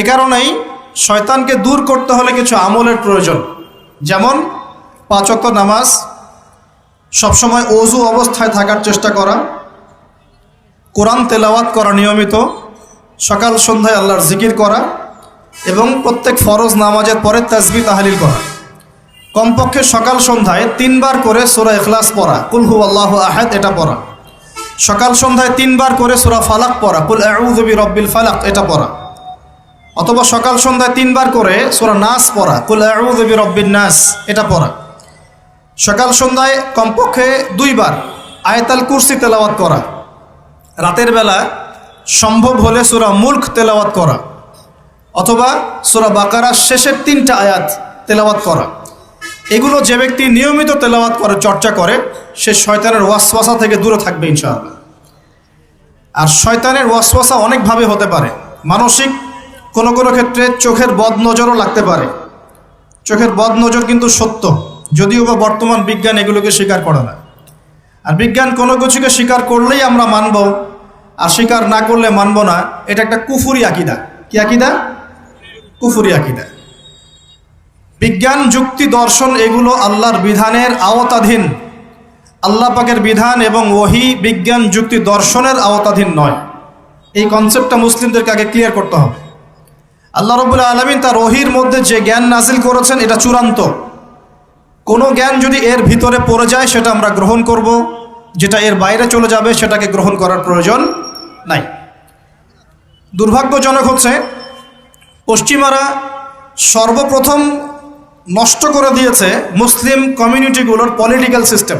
এ কারণেই শয়তানকে দূর করতে হলে কিছু আমলের প্রয়োজন। যেমন পাঁচক্ত নামাজ, সবসময় অজু অবস্থায় থাকার চেষ্টা করা, কোরআন তেলাওয়াত করা নিয়মিত, সকাল সন্ধ্যায় আল্লাহর জিকির করা এবং প্রত্যেক ফরজ নামাজের পরে তাজবি তাহালিল করা। কমপক্ষে সকাল সন্ধ্যায় তিনবার করে সোরা এখলাস পড়া কুলহু আল্লাহ আহাদ, এটা পড়া। সকাল সন্ধ্যায় তিনবার করে সোরা ফালাক পড়া, কুল আউজবি রব্বিল ফালাক, এটা পড়া। অথবা সকাল সন্ধ্যায় তিনবার করে সোরা নাস পড়া। কুল আউজবি রব্বিন নাস, এটা পড়া। সকাল সন্ধ্যায় কমপক্ষে দুইবার আয়তাল কুরসি তেলাওয়াত করা। রাতের বেলা সম্ভব হলে সুরা মুল্ক তেলাওয়াত করা। অথবা সুরা বাকারার শেষের তিনটা আয়াত তেলাওয়াত করা। এগুলো যে ব্যক্তি নিয়মিত তেলাওয়াত করে, চর্চা করে, সে শয়তানের ওয়াসওয়াসা থেকে দূরে থাকবে ইনশাআল্লাহ। আর শয়তানের ওয়াসওয়াসা অনেকভাবে হতে পারে। মানসিক কোনো কোনো ক্ষেত্রে চোখের বদ নজরও লাগতে পারে। চোখের বদ নজর কিন্তু সত্য, যদিও বা বর্তমান বিজ্ঞান এগুলোকে স্বীকার করে না। আর বিজ্ঞান কোনো কিছুকে স্বীকার করলেই আমরা মানব, আর স্বীকার না করলে মানব না, এটা একটা কুফুরি আকিদা। কি আকিদা? কুফুরি আকিদা। বিজ্ঞান, যুক্তি, দর্শন এগুলো আল্লাহর বিধানের আওতাধীন। আল্লাহ পাকের বিধান এবং ওহি, বিজ্ঞান, যুক্তি, দর্শনের আওতাধীন নয়। এই কনসেপ্টটা মুসলিমদেরকে আগে ক্লিয়ার করতে হবে। আল্লাহ রবুল্লা আলমিন তার ওহির মধ্যে যে জ্ঞান নাজিল করেছেন, এটা চূড়ান্ত। কোনো জ্ঞান যদি এর ভিতরে পড়ে যায়, সেটা আমরা গ্রহণ করব। যেটা এর বাইরে চলে যাবে, সেটাকে গ্রহণ করার প্রয়োজন নাই। দুর্ভাগ্যজনক হচ্ছে, পশ্চিমারা সর্বপ্রথম নষ্ট করে দিয়েছে মুসলিম কমিউনিটিগুলোর পলিটিক্যাল সিস্টেম।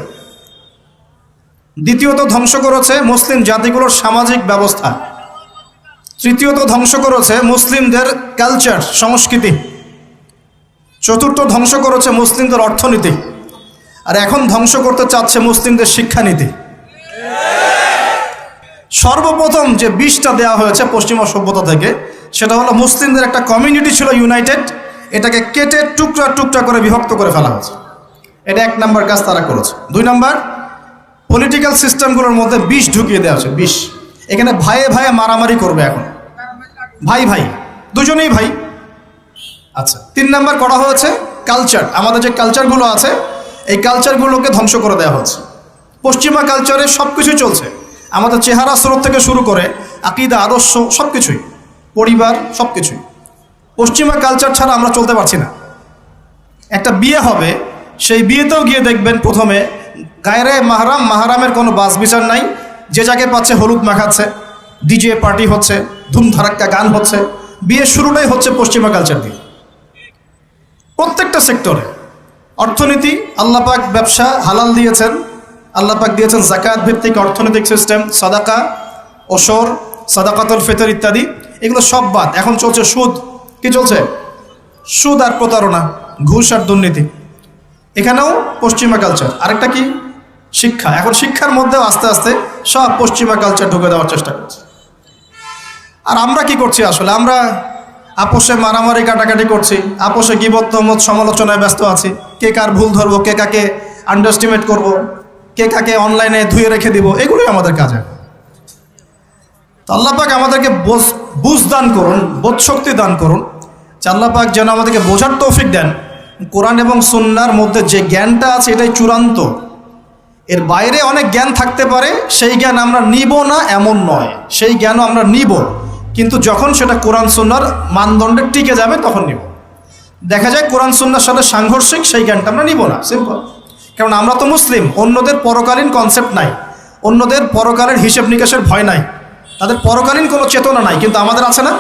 দ্বিতীয়ত ধ্বংস করেছে মুসলিম জাতিগুলোর সামাজিক ব্যবস্থা। তৃতীয়ত ধ্বংস করেছে মুসলিমদের কালচার সংস্কৃতি। চতুর্থ ধ্বংস করেছে মুসলিমদের অর্থনীতি। আর এখন ধ্বংস করতে চাচ্ছে মুসলিমদের শিক্ষানীতি। সর্বপ্রথম যে বিষটা দেওয়া হয়েছে পশ্চিমা সভ্যতা থেকে, সেটা হলো মুসলিমদের একটা কমিউনিটি ছিল ইউনাইটেড এটাকে কেটে টুকরা টুকরা করে বিভক্ত করে ফেলা হয়েছে। এটা এক নাম্বার কাজ তারা করেছে। দুই নাম্বার পলিটিক্যাল সিস্টেমগুলোর মধ্যে বিষ ঢুকিয়ে দেওয়া হয়েছে, বিষ। এখানে ভাইয়ে ভাইয়ে মারামারি করবে এখন। ভাই ভাই, দুজনেই ভাই। আচ্ছা তিন নাম্বার করা হয়েছে কালচার আমাদের যে কালচারগুলো আছে, এই কালচারগুলোকে ধ্বংস করে দেওয়া হচ্ছে পশ্চিমা কালচারে সব কিছুই চলছে। আমাদের চেহারা স্রোত থেকে শুরু করে আকিদা, আদর্শ সব কিছুই পরিবার সব কিছুই পশ্চিমা কালচার ছাড়া আমরা চলতে পারছি না। একটা বিয়ে হবে, সেই বিয়েতেও গিয়ে দেখবেন প্রথমে গায়রে মাহারাম, মাহারামের কোনো বাস বিচার নাই। যে যাকে পাচ্ছে হলুদ মাখাচ্ছে। ডিজে পার্টি হচ্ছে, ধুমধারাক্কা গান হচ্ছে, বিয়ের শুরুটাই হচ্ছে পশ্চিমা কালচার দিয়ে প্রত্যেকটা সেক্টরে অর্থনীতি, আল্লাপাক ব্যবসা হালাল দিয়েছেন, আল্লাপাক দিয়েছেন জাকাত ভিত্তিক অর্থনৈতিক সিস্টেম সাদাকা, ওসর, সাদাকাতুল ফিতর ইত্যাদি, এগুলো সব বাদ। এখন চলছে সুদ। কি চলছে? সুদ আর প্রতারণা, ঘুষ আর দুর্নীতি। এখানেও পশ্চিমা কালচার আরেকটা কি? শিক্ষা। এখন শিক্ষার মধ্যেও আস্তে আস্তে সব পশ্চিমা কালচার ঢুকে দেওয়ার চেষ্টা করছে। আর আমরা কি করছি আসলে? আমরা আপোষে মারামারি কাটাকাটি করছি, আপোষে গিবত্ত মত সমালোচনায় ব্যস্ত আছি। কে কার ভুল ধরবো, কে কাকে আন্ডারস্টিমেট করব, কে কাকে অনলাইনে ধুয়ে রেখে দিব, এগুলোই আমাদের কাজ এখন। আল্লাপাক আমাদেরকে বোঝ- বুঝ দান করুন, বোধ শক্তি দান করুন, যে যেন আমাদেরকে বোঝার তৌফিক দেন। কোরআন এবং সুন্নার মধ্যে যে জ্ঞানটা আছে এটাই চূড়ান্ত। এর বাইরে অনেক জ্ঞান থাকতে পারে, সেই জ্ঞান আমরা নিব না এমন নয়। সেই জ্ঞানও আমরা নিব। কিন্তু যখন সেটা কোরআন সুন্নার মানদণ্ডে টিকে যাবে, তখন নিব। দেখা যায় কোরআন সুন্নার সাথে সাংঘর্ষিক সেই জ্ঞানটা আমরা নিব না সিম্পল কারণ আমরা তো মুসলিম, অন্যদের পরকালীন কনসেপ্ট নাই, অন্যদের পরকালের হিসেব নিকাশের ভয় নাই, তাদের পরকালীন কোনো চেতনা নাই, কিন্তু আমাদের আছে না?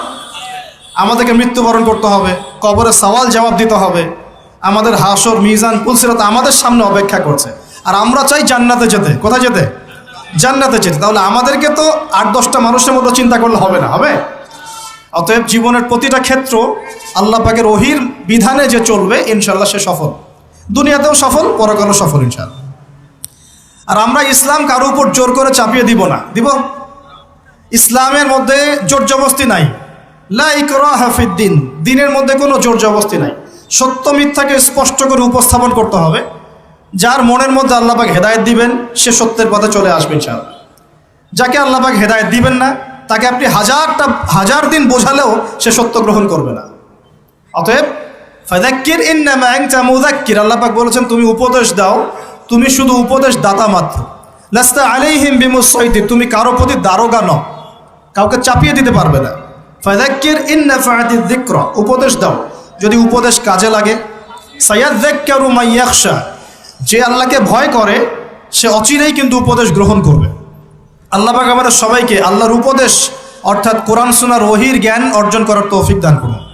আমাদেরকে মৃত্যুবরণ করতে হবে, কবরে সওয়াল জবাব দিতে হবে, আমাদের হাসর, মিজান পুলসিরাত আমাদের সামনে অপেক্ষা করছে। আর আমরা চাই জান্নাতে যেতে। কোথায় যেতে? জান্নাতে যেতে। তাহলে আমাদেরকে তো আট, দশটা মানুষের মতো চিন্তা করলে হবে না, হবে? অতএব জীবনের প্রতিটা ক্ষেত্র আল্লাহ পাকের ওহির বিধানে যে চলবে ইনশাল্লাহ সে সফল। দুনিয়াতেও সফল, পরকালও সফল ইনশাল্লাহ আর আমরা ইসলাম কারও উপর জোর করে চাপিয়ে দিব না। দিব? ইসলামের মধ্যে জোর জবস্তি নাই লাইকরাহাফিদ্দিন দিনের মধ্যে কোনো জোর জবস্তি নাই। সত্য মিথ্যাকে স্পষ্ট করে উপস্থাপন করতে হবে। যার মনের মধ্যে আল্লাপাক হেদায়ত দিবেন, সে সত্যের পথে চলে আসবে ইনশাআল্লাহ। যাকে আল্লাপাক হেদায়ত দিবেন না, তাকে আপনি হাজারটা, হাজার দিন বোঝালেও সে সত্য গ্রহণ করবে না। অতএব ফাদাক্কির ইন্নামা আনতা মুযাক্কির। আল্লাহ পাক বলেছেন, তুমি উপদেশ দাও, তুমি শুধু উপদেশ দাতা মাত্র। লাস্তা আলাইহিম বিমুসাইতির তুমি কারও প্রতি দারোগা নও, কাউকে চাপিয়ে দিতে পারবে না। ফাদাক্কির ইন্নাফাআতি যিকরা। উপদেশ দাও, যদি উপদেশ কাজে লাগে। সায়াযাক্কারু মাইয়াখশা। যে আল্লাহকে ভয় করে, সে অচিরেই কিন্তু উপদেশ গ্রহণ করবে। আল্লাহ পাক আমাদের সবাইকে আল্লাহর উপদেশ, অর্থাৎ কোরআন সোনার ওহির জ্ঞান অর্জন করার তৌফিক দান করুন।